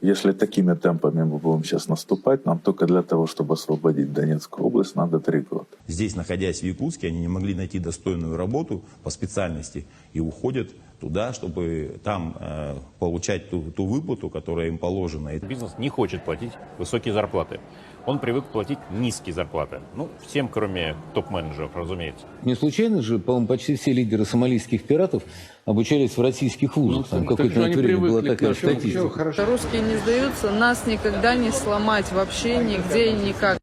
Если такими темпами мы будем сейчас наступать, нам только для того, чтобы освободить Донецкую область, надо три года. Здесь, находясь в Якутске, они не могли найти достойную работу по специальности и уходят туда, чтобы там э, получать ту, ту выплату, которая им положена. Бизнес не хочет платить высокие зарплаты. Он привык платить низкие зарплаты. Ну, всем, кроме топ-менеджеров, разумеется. Не случайно же, по-моему, почти все лидеры сомалийских пиратов обучались в российских вузах. Там Ну, так какое-то время была привыкли к такая статистика. Всё хорошо. Русские не сдаются, нас никогда не сломать вообще нигде и никак.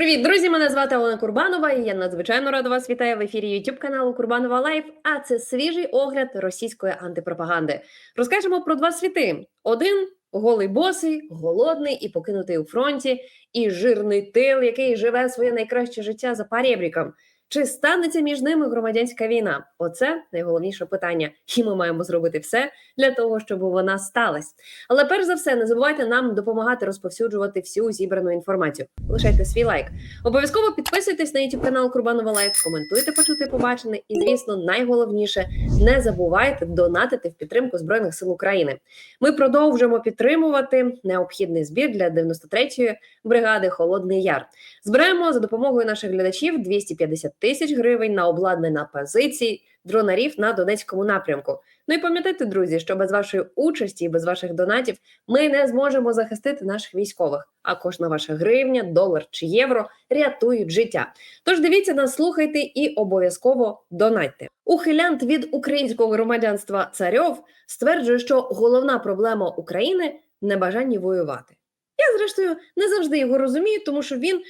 Привіт, друзі! Мене звати Олена Курбанова, і я надзвичайно рада вас вітаю в ефірі YouTube каналу Курбанова Лайф. А це свіжий огляд російської антипропаганди. Розкажемо про два світи: один голий босий, голодний і покинутий у фронті, і жирний тил, який живе своє найкраще життя за парєбріком. Чи станеться між ними громадянська війна? Оце найголовніше питання, і ми маємо зробити все для того, щоб вона сталася. Але перш за все, не забувайте нам допомагати розповсюджувати всю зібрану інформацію. Лишайте свій лайк. Обов'язково підписуйтесь на YouTube канал Курбанова Лайф, коментуйте, почути побачене. І, звісно, найголовніше не забувайте донатити в підтримку Збройних сил України. Ми продовжуємо підтримувати необхідний збір для 93-ї бригади Холодний Яр. Збираємо за допомогою наших глядачів 250 тисяч гривень на обладнання позицій дронарів на Донецькому напрямку. Ну і пам'ятайте, друзі, що без вашої участі і без ваших донатів ми не зможемо захистити наших військових. А кожна ваша гривня, долар чи євро рятують життя. Тож дивіться нас, слухайте і обов'язково донатьте. Ухилянт від українського громадянства царьов стверджує, що головна проблема України небажання воювати. Я, зрештою, не завжди його розумію, тому що він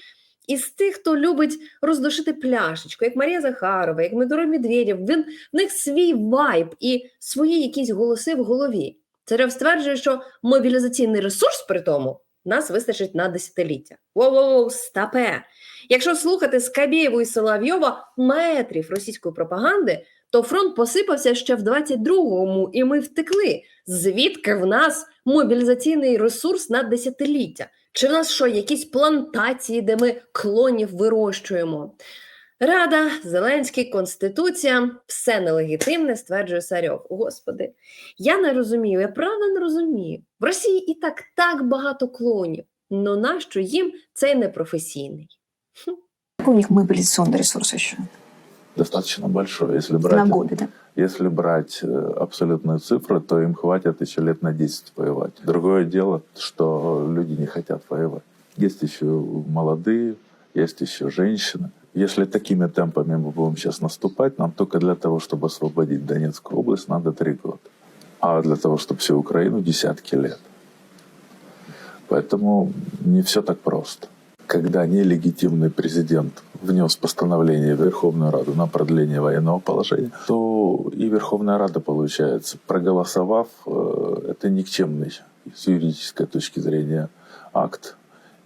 із тих, хто любить роздушити пляшечку, як Марія Захарова, як Дмитро Медведєв. Він в них свій вайб і свої якісь голоси в голові. Царьов стверджує, що мобілізаційний ресурс при тому нас вистачить на десятиліття. Воу-воу, стапе! Якщо слухати Скабєєву і Соловйова метрів російської пропаганди, то фронт посипався ще в 22-му, і ми втекли. Звідки в нас мобілізаційний ресурс на десятиліття? Чи в нас що, якісь плантації, де ми клонів вирощуємо? Рада, Зеленський, Конституція все нелегітимне, стверджує Сарьов. Господи, я не розумію, я правда не розумію. В Росії і так так багато клонів. Но нащо їм цей непрофесійний? Какой у них мобилизационный ресурс еще? Достаточно большой. Если На брать, годы, да? если брать э, абсолютные цифры, то им хватит еще лет на 10 воевать. Другое дело, что люди не хотят воевать. Есть еще молодые, есть еще женщины. Если такими темпами мы будем сейчас наступать, нам только для того, чтобы освободить Донецкую область, надо три года. А для того, чтобы всю Украину, десятки лет. Поэтому не все так просто. Когда нелегитимный президент внес постановление в Верховную Раду на продление военного положения, то и Верховная Рада, получается, проголосовав, э, это никчемный с юридической точки зрения акт.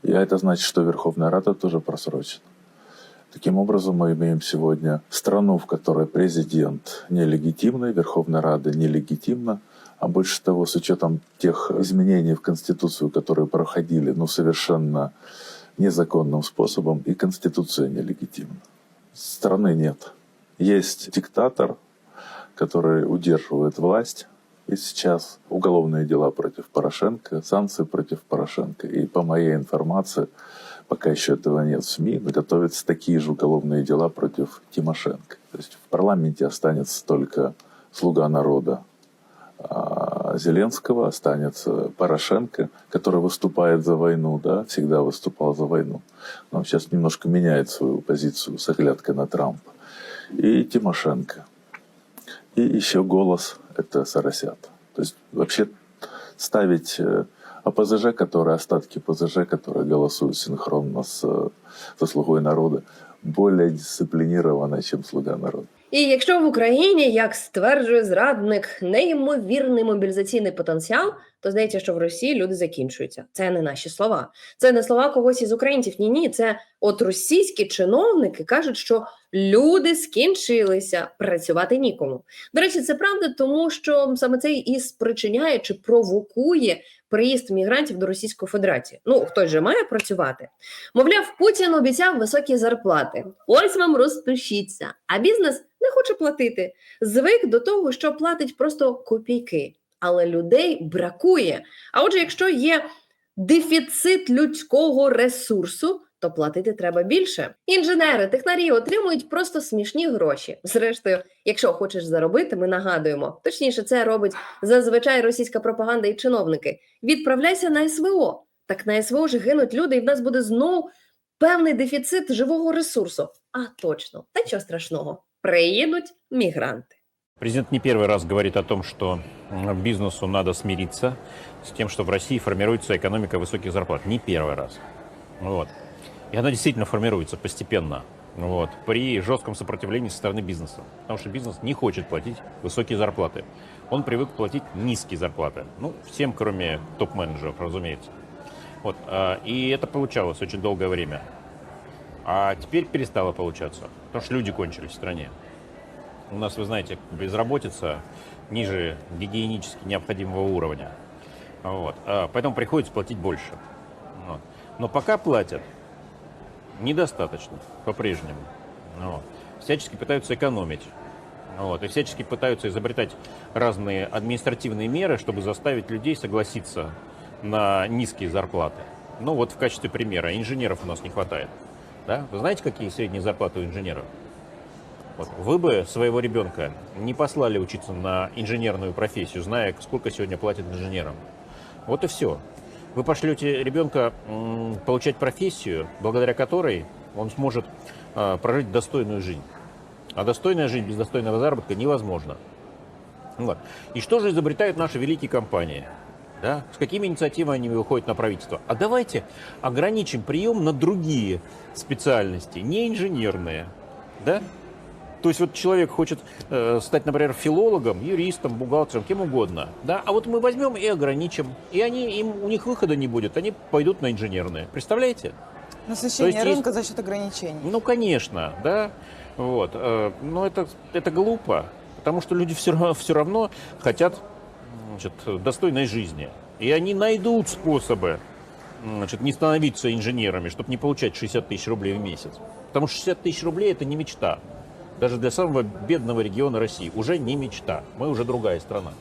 И это значит, что Верховная Рада тоже просрочена. Таким образом, мы имеем сегодня страну, в которой президент нелегитимный, Верховная Рада нелегитимна, а больше того, с учетом тех изменений в Конституцию, которые проходили, ну, совершенно незаконным способом, и Конституция нелегитимна. Страны нет. Есть диктатор, который удерживает власть, и сейчас уголовные дела против Порошенко, санкции против Порошенко. И по моей информации, пока еще этого нет в СМИ, готовятся такие же уголовные дела против Тимошенко. То есть в парламенте останется только слуга народа а Зеленского, останется Порошенко, который выступает за войну, да, всегда выступал за войну. Но он сейчас немножко меняет свою позицию с оглядкой на Трампа. И Тимошенко. И еще голос – это Соросят. То есть вообще ставить э, ОПЗЖ, которые остатки ПЗЖ, которые голосуют синхронно с э, со слугой народа, более дисциплинированно, чем слуга народа. І якщо в Україні, як стверджує зрадник, неймовірний мобілізаційний потенціал, то здається, що в Росії люди закінчуються. Це не наші слова. Це не слова когось із українців. Ні, ні, це от російські чиновники кажуть, що люди скінчилися, працювати нікому. До речі, це правда, тому що саме це і спричиняє чи провокує приїзд мігрантів до Російської Федерації. Ну хтось же має працювати. Мовляв, Путін обіцяв високі зарплати. Ось вам розпишіться. А бізнес не хоче платити. Звик до того, що платить просто копійки, але людей бракує. А отже, якщо є дефіцит людського ресурсу, то платити треба більше. Інженери, технарі отримують просто смішні гроші. Зрештою, якщо хочеш заробити, ми нагадуємо. Точніше, це робить зазвичай російська пропаганда і чиновники. Відправляйся на СВО. Так на СВО ж гинуть люди, і в нас буде знову певний дефіцит живого ресурсу. А точно, та чого страшного, приїдуть мігранти. Президент не первый раз говорит о том, что бизнесу надо смириться с тем, что в России формируется экономика высоких зарплат. Не первый раз. Вот. И она действительно формируется постепенно. Вот, при жестком сопротивлении со стороны бизнеса. Потому что бизнес не хочет платить высокие зарплаты. Он привык платить низкие зарплаты. Ну, всем, кроме топ-менеджеров, разумеется. Вот, а, и это получалось очень долгое время. А теперь перестало получаться. Потому что люди кончились в стране. У нас, вы знаете, безработица ниже гигиенически необходимого уровня. Вот. А, Поэтому приходится платить больше. Вот. Но пока платят недостаточно по-прежнему. Вот. Всячески пытаются экономить. Вот. И всячески пытаются изобретать разные административные меры, чтобы заставить людей согласиться на низкие зарплаты. Ну вот в качестве примера, инженеров у нас не хватает. Да? Вы знаете, какие средние зарплаты у инженеров? Вот. Вы бы своего ребенка не послали учиться на инженерную профессию, зная, сколько сегодня платят инженерам. Вот и все. Вы пошлете ребенка получать профессию, благодаря которой он сможет а, прожить достойную жизнь. А достойная жизнь без достойного заработка невозможна. Вот. И что же изобретают наши великие компании? Да? С какими инициативами они выходят на правительство? А давайте ограничим прием на другие специальности, не инженерные. Да? То есть вот человек хочет э, стать, например, филологом, юристом, бухгалтером, кем угодно, да, а вот мы возьмем и ограничим, и они, им, у них выхода не будет, они пойдут на инженерные. Представляете? Насыщение То есть есть- рынка за счет ограничений. Ну, конечно, да, вот, э, но это, это глупо, потому что люди все равно, все равно хотят значит, достойной жизни, и они найдут способы значит, не становиться инженерами, чтобы не получать 60 тысяч рублей в месяц, потому что 60 тысяч рублей это не мечта. Даже для самого бедного региона России уже не мечта. Мы уже другая страна.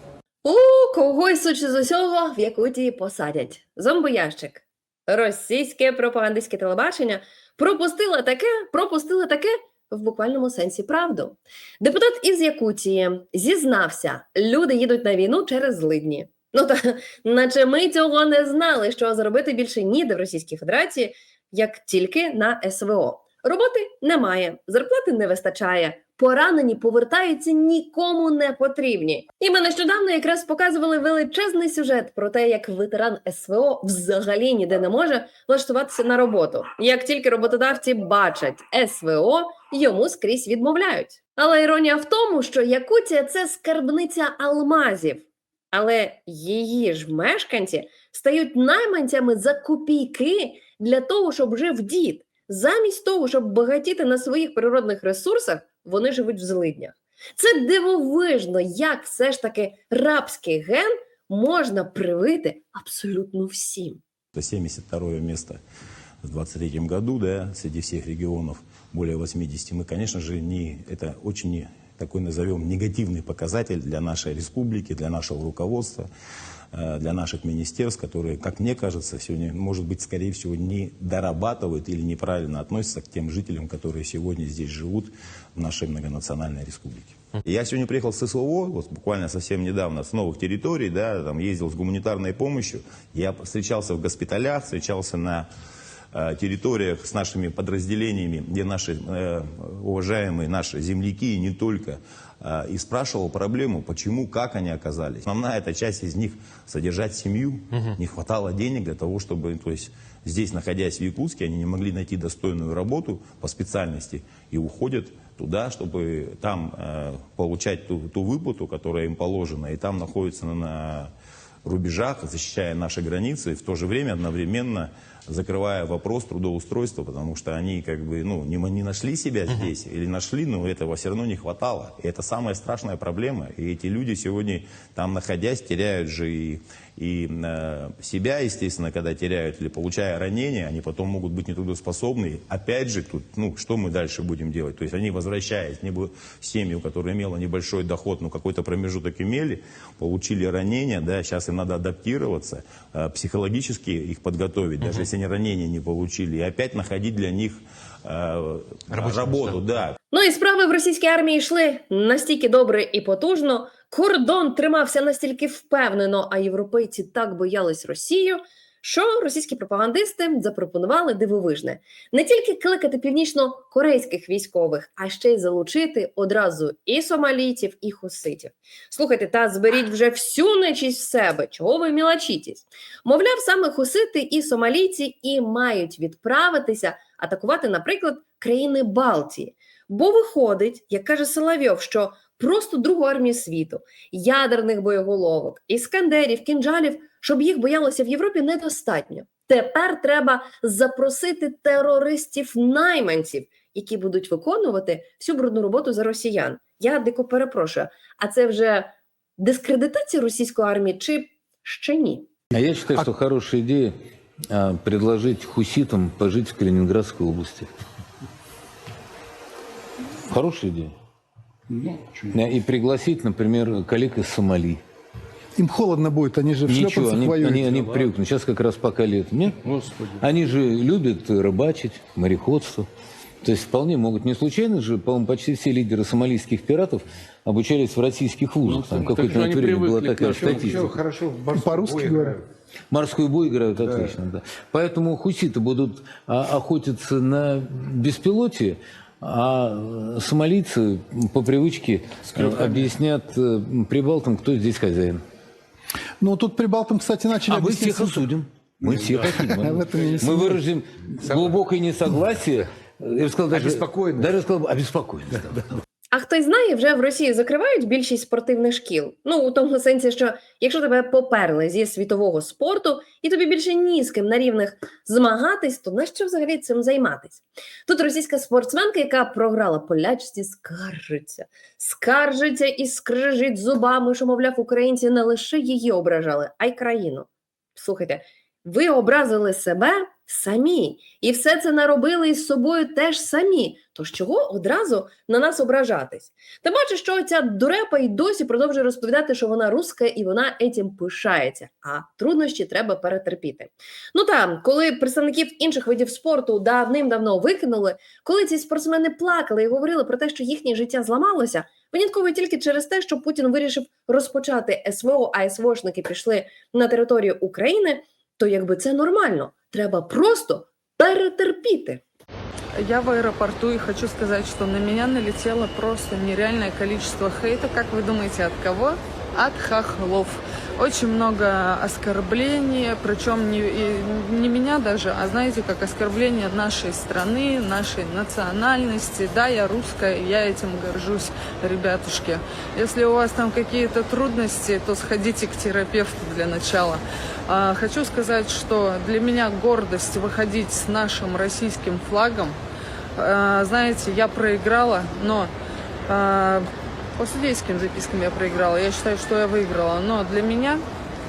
У когось судячи з усього в Якутії посадять. Зомбоящик. Російське пропагандистське телебачення пропустило таке, пропустило таке в буквальному сенсі правду. Депутат із Якутії зізнався, люди їдуть на війну через злидні. Ну та наче ми цього не знали, що зробити більше ніде в Російській Федерації, як тільки на СВО. Роботи немає, зарплати не вистачає. Поранені повертаються нікому не потрібні. І ми нещодавно якраз показували величезний сюжет про те, як ветеран СВО взагалі ніде не може влаштуватися на роботу. Як тільки роботодавці бачать СВО, йому скрізь відмовляють. Але іронія в тому, що Якутія це скарбниця алмазів. Але її ж мешканці стають найманцями за копійки для того, щоб жив дід. Замість того, щоб багатіти на своїх природних ресурсах, вони живуть в злиднях. Це дивовижно, як все ж таки рабський ген можна привити абсолютно всім. Это 72 место в 23 году, да, среди всех регионов, более 80. Мы, конечно же, не, это очень не- такой, назовем, негативный показатель для нашей республики, для нашего руководства, э, Для наших министерств, которые, как мне кажется, сегодня, может быть, скорее всего, не дорабатывают или неправильно относятся к тем жителям, которые сегодня здесь живут в нашей многонациональной республике. Я сегодня приехал с СВО, вот буквально совсем недавно, с новых территорий, да, там ездил с гуманитарной помощью. Я встречался в госпиталях, встречался на э, территориях с нашими подразделениями, где наши э, уважаемые наши земляки и не только, э, и спрашивал проблему, почему, как они оказались. Основная эта часть из них содержать семью, не хватало денег для того, чтобы, то есть здесь, находясь в Якутске, они не могли найти достойную работу по специальности и уходят туда, чтобы там э, получать ту, ту выплату, которая им положена, и там находятся на, на рубежах, защищая наши границы, и в то же время одновременно закрывая вопрос трудоустройства, потому что они как бы ну, не, не нашли себя здесь, или нашли, но этого все равно не хватало. И это самая страшная проблема. И эти люди сегодня там находясь теряют же и, и э, себя, естественно, когда теряют или получая ранения, они потом могут быть нетрудоспособны. Опять же, тут, ну, что мы дальше будем делать? То есть они, возвращаясь не бы- в семью, которая имела небольшой доход, но какой-то промежуток имели, получили ранения, да, сейчас им надо адаптироваться, э, психологически их подготовить, даже если они ранения не получили, и опять находить для них э, работу, да, Ну і справи в російській армії йшли настільки добре і потужно. Кордон тримався настільки впевнено, а європейці так боялись Росію, що російські пропагандисти запропонували дивовижне не тільки кликати північно-корейських військових, а ще й залучити одразу і сомалійців, і хуситів. Слухайте, та зберіть вже всю нечість в себе. Чого ви мілочитесь? Мовляв, саме хусити і сомалійці і мають відправитися атакувати, наприклад, країни Балтії. Бо виходить, як каже Соловйов, що просто другу армію світу, ядерних боєголовок, іскандерів, кінжалів, щоб їх боялося в Європі, недостатньо. Тепер треба запросити терористів-найманців, які будуть виконувати всю брудну роботу за росіян. Я дико перепрошую. А це вже дискредитація російської армії чи ще ні? А я считаю, что хорошая идея а, предложить хуситам пожить в Калининградской области. Хорошая идея. Да, И пригласить, например, коллег из Сомали. Им холодно будет, они же в Ничего, они, воюют. они, они привыкнут. Сейчас как раз пока лето. Нет? Они же любят рыбачить, мореходство. То есть вполне могут. Не случайно же, по-моему, почти все лидеры сомалийских пиратов обучались в российских вузах. Там какое-то время была такая статистика. хорошо в По-русски говорят. Морской бой играют отлично, да. Поэтому хуситы будут а, охотиться на беспилотие, а э, сомалийцы по привычке э, объяснят э, прибалтам, кто здесь хозяин. Ну, тут прибалтам, кстати, начали А мы всех осудим. Мы всех не Мы выразим глубокое несогласие. Я бы сказал, даже, Обеспокоенность. Даже сказал, бы, обеспокоенность. А хтось знає, вже в Росії закривають більшість спортивних шкіл. Ну у тому сенсі, що якщо тебе поперли зі світового спорту, і тобі більше ні з ким на рівних змагатись, то нащо взагалі цим займатись? Тут російська спортсменка, яка програла полячці, скаржиться, скаржиться і скрижить зубами, що мовляв, українці не лише її ображали, а й країну. Слухайте, ви образили себе самі, і все це наробили із собою теж самі. Тож чого одразу на нас ображатись? Та бачу, що ця дурепа й досі продовжує розповідати, що вона руска і вона етім пишається. А труднощі треба перетерпіти. Ну там, коли представників інших видів спорту давним-давно викинули, коли ці спортсмени плакали і говорили про те, що їхнє життя зламалося, винятково тільки через те, що Путін вирішив розпочати СВО, а СВОшники пішли на територію України, то якби це нормально. Треба просто перетерпіти. Я в аэропорту и хочу сказать, что на меня налетело просто нереальное количество хейта. Как вы думаете, от кого? От хохлов. Очень много оскорблений, причем не, и не меня даже, а знаете, как оскорбление нашей страны, нашей национальности. Да, я русская, и я этим горжусь, ребятушки. Если у вас там какие-то трудности, то сходите к терапевту для начала. А, Хочу сказать, что для меня гордость выходить с нашим российским флагом. А, Знаете, я проиграла, но а, по судейским запискам я проиграла. Я считаю, что я выиграла. Но для меня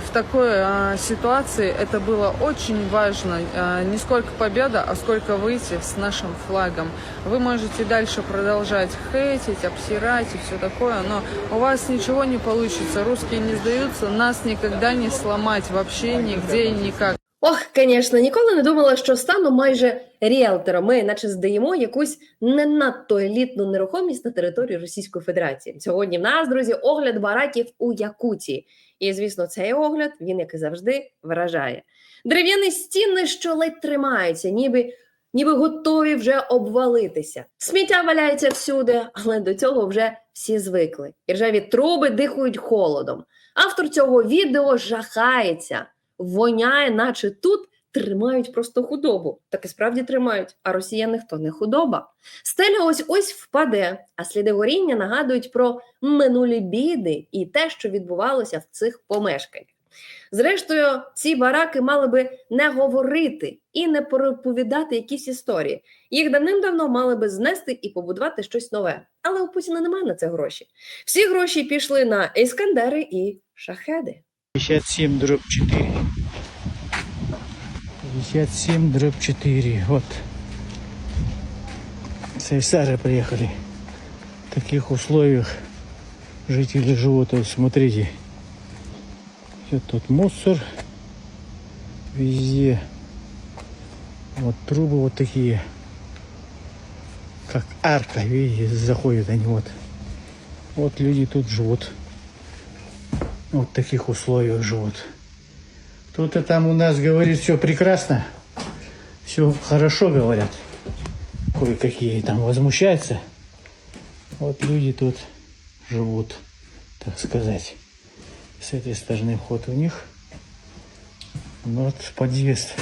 в такой а, ситуации это было очень важно. А, не сколько победа, а сколько выйти с нашим флагом. Вы можете дальше продолжать хейтить, обсирать и все такое, но у вас ничего не получится. Русские не сдаются, нас никогда не сломать вообще нигде и никак. Ох, звісно, ніколи не думала, що стану майже ріелтором. Ми наче здаємо якусь не надто елітну нерухомість на території Російської Федерації. Сьогодні в нас, друзі, огляд бараків у Якутії. І, звісно, цей огляд він, як і завжди, вражає. Дерев'яні стіни, що ледь тримаються, ніби. Ніби готові вже обвалитися. Сміття валяється всюди, але до цього вже всі звикли. І ржаві труби дихають холодом. Автор цього відео жахається воняє, наче тут тримають просто худобу. Так і справді тримають, а росіяни хто не худоба. Стеля ось ось впаде, а сліди горіння нагадують про минулі біди і те, що відбувалося в цих помешканнях. Зрештою, ці бараки мали би не говорити і не переповідати якісь історії. Їх давним-давно мали би знести і побудувати щось нове. Але у Путіна немає на це гроші. Всі гроші пішли на іскандери і шахеди. 57 дробь 4. 57 дробь 4. Вот. С Айсара приехали. В таких условиях жители живут. Есть, смотрите. Все тут мусор. Везде. Вот трубы вот такие. Как арка, видите, заходят они вот. Вот люди тут живут. Вот таких условиях живут. И там у нас говорит все прекрасно, все хорошо говорят. Кое-какие там возмущаются. Вот люди тут живут, так сказать. С этой стороны вход у них. Вот подъезд.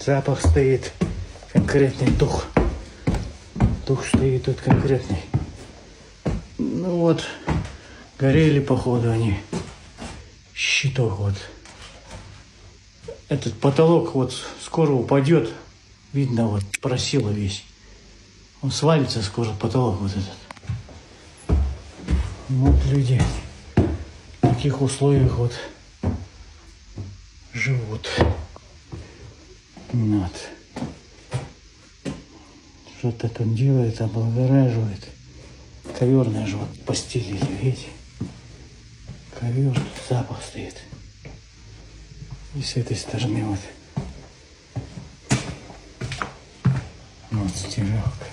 Запах стоит конкретный дух. Дух стоит тут конкретный. Ну вот, горели походу они. Щиток вот. Этот потолок вот скоро упадет. Видно вот, просило весь. Он свалится скоро, потолок вот этот. Вот люди в таких условиях вот живут. Вот. Что-то тут делает, облагораживает. Ковер наш вот постелили, видите? Ковер, запах стоит. И с этой стороны вот. Вот стиралка.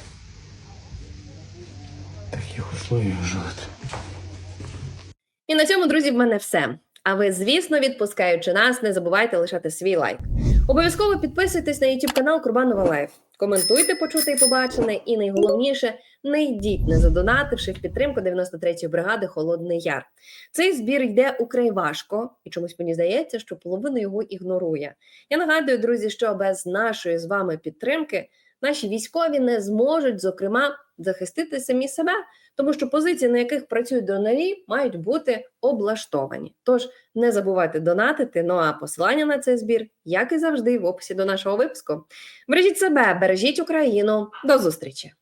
В таких условиях живут. І на цьому, друзі, в мене все. А ви, звісно, відпускаючи нас, не забувайте лишати свій лайк. Обов'язково підписуйтесь на YouTube канал Курбанова Лайф. Коментуйте почуте і побачене, і найголовніше не йдіть, не задонативши в підтримку 93-ї бригади Холодний Яр. Цей збір йде украй важко, і чомусь мені здається, що половина його ігнорує. Я нагадую, друзі, що без нашої з вами підтримки наші військові не зможуть, зокрема, захистити самі себе, тому що позиції, на яких працюють донорі, мають бути облаштовані. Тож не забувайте донатити. Ну а посилання на цей збір, як і завжди, в описі до нашого випуску. Бережіть себе, бережіть Україну. До зустрічі!